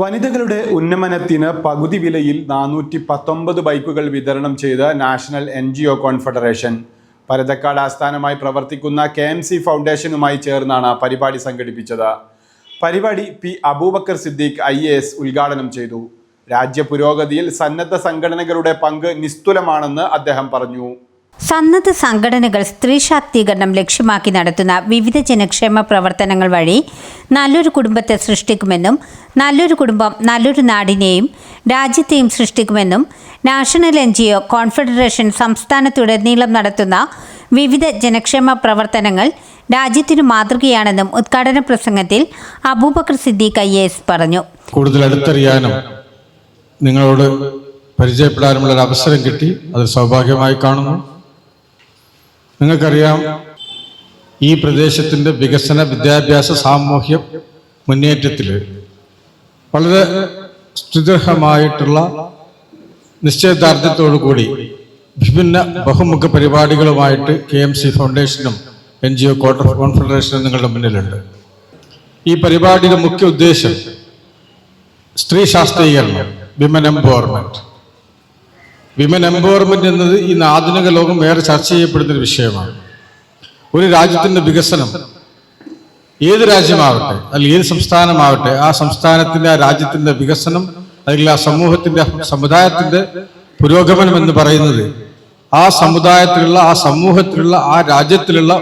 വനിതകളുടെ ഉന്നമനത്തിന് പകുതി വിലയിൽ നാനൂറ്റി പത്തൊമ്പത് ബൈക്കുകൾ വിതരണം ചെയ്ത national N G O confederation. Parathakkad ആസ്ഥാനമായി പ്രവർത്തിക്കുന്ന കെ എം സി ഫൗണ്ടേഷനുമായി ചേർന്നാണ് പരിപാടി സംഘടിപ്പിച്ചത്. പരിപാടി P Abubakar Siddique I A S ഉദ്ഘാടനം ചെയ്തു. രാജ്യ പുരോഗതിയിൽ സന്നദ്ധ സംഘടനകളുടെ പങ്ക് നിസ്തുലമാണെന്ന് അദ്ദേഹം പറഞ്ഞു. സന്നദ്ധ സംഘടനകൾ സ്ത്രീ ശാക്തീകരണം ലക്ഷ്യമാക്കി നടത്തുന്ന വിവിധ ജനക്ഷേമ പ്രവർത്തനങ്ങൾ വഴി നല്ലൊരു കുടുംബത്തെ സൃഷ്ടിക്കുമെന്നും നല്ലൊരു കുടുംബം നല്ലൊരു നാടിനെയും രാജ്യത്തെയും സൃഷ്ടിക്കുമെന്നും national N G O confederation സംസ്ഥാനത്തുടനീളം നടത്തുന്ന വിവിധ ജനക്ഷേമ പ്രവർത്തനങ്ങൾ രാജ്യത്തിനു മാതൃകയാണെന്നും ഉദ്ഘാടന പ്രസംഗത്തിൽ അബൂബക്കർ സിദ്ദീഖ് ഐ എസ് പറഞ്ഞു. കൂടുതൽ അടുത്തറിയാനും നിങ്ങളോട് പരിചയപ്പെടാനുമുള്ള ഒരു അവസരം കിട്ടി. അത് സൗഭാഗ്യമായി കാണുന്നു. നിങ്ങൾക്കറിയാം ഈ പ്രദേശത്തിന്റെ വികസന വിദ്യാഭ്യാസ സാമൂഹ്യ മുന്നേറ്റത്തിൽ വളരെ സുദൃഢമായിട്ടുള്ള നിശ്ചയദാർഢ്യത്തോടു കൂടി വിഭിന്ന ബഹുമുഖ പരിപാടികളുമായിട്ട് കെ എം സി ഫൗണ്ടേഷനും എൻ ജി ഒ കോൺഫെഡറേഷനും നിങ്ങളുടെ മുന്നിലുണ്ട്. ഈ പരിപാടിയുടെ മുഖ്യ ഉദ്ദേശം സ്ത്രീ ശാസ്ത്രീകരണം വിമൻ എംപവർമെന്റ് വിമൻ എംപവർമെന്റ് എന്നത് ഇന്ന് ആധുനിക ലോകം ഏറെ ചർച്ച ചെയ്യപ്പെടുന്ന ഒരു വിഷയമാണ്. ഒരു രാജ്യത്തിന്റെ വികസനം ഏത് രാജ്യമാവട്ടെ അല്ലെങ്കിൽ ഏത് സംസ്ഥാനമാവട്ടെ ആ സംസ്ഥാനത്തിന്റെ ആ രാജ്യത്തിന്റെ വികസനം അല്ലെങ്കിൽ ആ സമൂഹത്തിന്റെ സമുദായത്തിന്റെ പുരോഗമനം എന്ന് പറയുന്നത് ആ സമുദായത്തിലുള്ള ആ സമൂഹത്തിലുള്ള ആ രാജ്യത്തിലുള്ള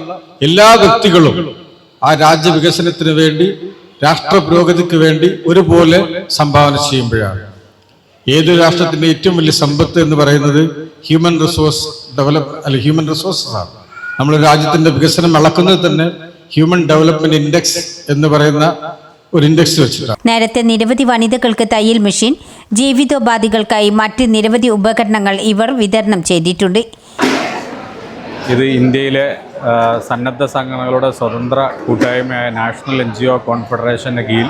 എല്ലാ വ്യക്തികളും ആ രാജ്യ വികസനത്തിന് വേണ്ടി രാഷ്ട്ര പുരോഗതിക്ക് വേണ്ടി ഒരുപോലെ സംഭാവന ചെയ്യുമ്പോഴാണ്. ഏത് രാഷ്ട്രത്തിന്റെ ഏറ്റവും വലിയ സമ്പത്ത് എന്ന് പറയുന്നത് ഹ്യൂമൻ റിസോഴ്സ് ഡെവലപ്പ് അല്ല ഹ്യൂമൻ റിസോഴ്സസ് ആണ്. നമ്മുടെ രാജ്യത്തിന്റെ വികസനം അളക്കുന്നത് തന്നെ ഹ്യൂമൻ ഡെവലപ്മെന്റ് ഇൻഡെക്സ് എന്ന് പറയുന്ന ഒരു ഇൻഡെക്സ് വെച്ചിട്ടാണ്. നേരത്തെ നിരവധി വനിതകൾക്ക് തയ്യൽ മെഷീൻ ജീവിതോപാധികൾക്കായി മറ്റ് നിരവധി ഉപകരണങ്ങൾ ഇവർ വിതരണം ചെയ്തിട്ടുണ്ട്. ഇത് ഇന്ത്യയിലെ സന്നദ്ധ സംഘടനകളുടെ സ്വതന്ത്ര കൂട്ടായ്മയായ നാഷണൽ എൻ ജി ഒ കോൺഫെഡറേഷന്റെ കീഴിൽ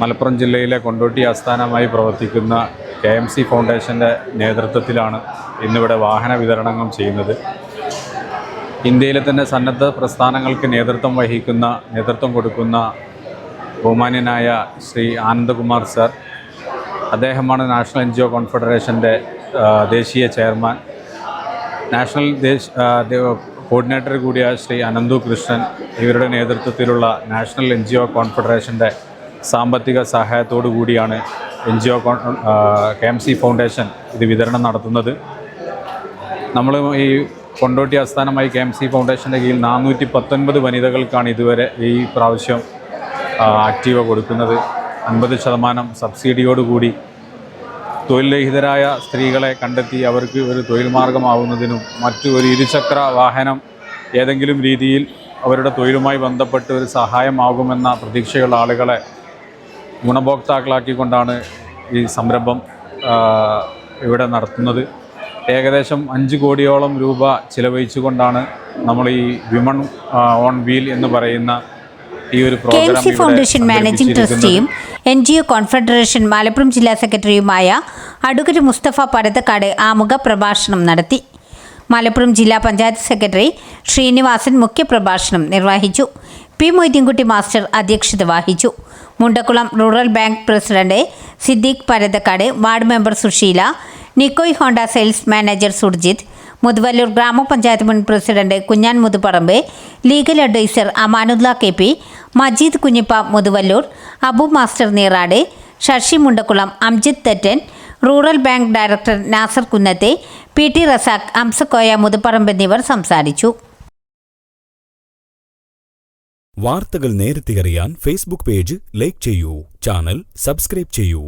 മലപ്പുറം ജില്ലയിലെ കൊണ്ടോട്ടി ആസ്ഥാനമായി പ്രവർത്തിക്കുന്ന കെ എം സി ഫൗണ്ടേഷന്റെ നേതൃത്വത്തിലാണ് ഇന്നിവിടെ വാഹന വിതരണങ്ങൾ ചെയ്യുന്നത്. ഇന്ത്യയിലെ തന്നെ സന്നദ്ധ പ്രസ്ഥാനങ്ങൾക്ക് നേതൃത്വം വഹിക്കുന്ന നേതൃത്വം കൊടുക്കുന്ന ബഹുമാന്യനായ ശ്രീ ആനന്ദകുമാർ സർ അദ്ദേഹമാണ് നാഷണൽ എൻ ജി ഒ കോൺഫെഡറേഷന്റെ ദേശീയ ചെയർമാൻ. നാഷണൽ ദേശ് കോർഡിനേറ്റർ കൂടിയ ശ്രീ അനന്തു കൃഷ്ണൻ ഇവരുടെ നേതൃത്വത്തിലുള്ള നാഷണൽ എൻ ജി ഒ കോൺഫെഡറേഷന്റെ സാമ്പത്തിക സഹായത്തോടു കൂടിയാണ് N G O K M C foundation ഇത് വിതരണം നടത്തുന്നത്. നമ്മൾ ഈ കൊണ്ടോട്ടി ആസ്ഥാനമായി കെ എം സി ഫൗണ്ടേഷന്റെ കീഴിൽ നാനൂറ്റി പത്തൊൻപത് വനിതകൾക്കാണ് ഇതുവരെ ഈ പ്രാവശ്യം ആക്റ്റീവ കൊടുക്കുന്നത്. അൻപത് ശതമാനം സബ്സിഡിയോടുകൂടി തൊഴിൽരഹിതരായ സ്ത്രീകളെ കണ്ടെത്തി അവർക്ക് ഒരു തൊഴിൽ മാർഗമാവുന്നതിനും മറ്റു ഒരു ഇരുചക്ര വാഹനം ഏതെങ്കിലും രീതിയിൽ അവരുടെ തൊഴിലുമായി ബന്ധപ്പെട്ട് ഒരു സഹായമാകുമെന്ന പ്രതീക്ഷയുള്ള ആളുകളെ ഗുണഭോക്താക്കളാക്കിക്കൊണ്ടാണ് ഈ സംരംഭം ഇവിടെ നടത്തുന്നത്. ഏകദേശം അഞ്ച് കോടിയോളം രൂപ ചിലവഴിച്ചുകൊണ്ടാണ് നമ്മൾ ഈ വിമൺ ഓൺ വീൽ എന്ന് പറയുന്ന ഈ ഒരു programme foundation managing ട്രസ്റ്റിയും N G O confederation Malappuram ജില്ലാ സെക്രട്ടറിയുമായ അഡ്വക്കേറ്റ് മുസ്തഫ പരതക്കാട് ആമുഖ പ്രഭാഷണം നടത്തി. മലപ്പുറം ജില്ലാ പഞ്ചായത്ത് സെക്രട്ടറി ശ്രീനിവാസൻ മുഖ്യപ്രഭാഷണം നിർവഹിച്ചു. പി മൊയ്തീൻകുട്ടി മാസ്റ്റർ അധ്യക്ഷത വഹിച്ചു. Mundakkulam rural bank president Siddique Parathakkad ward member Susheela Nikkoy Honda sales manager Surjith Muthuvallur ഗ്രാമപഞ്ചായത്ത് മുൻ president Kunjan Muthuparamba legal adviser Amanulla K P Majeed Kunhippa Muthuvallur Abu master Neerad Sasi Mundakkulam Amjith Thettan rural bank director Nasar കുന്നത്തെ P T Razak Amsakoya Muthuparamba എന്നിവർ സംസാരിച്ചു. വാർത്തകൾ നേരത്തെ അറിയാൻ Facebook page like ചെയ്യൂ channel subscribe ചെയ്യൂ.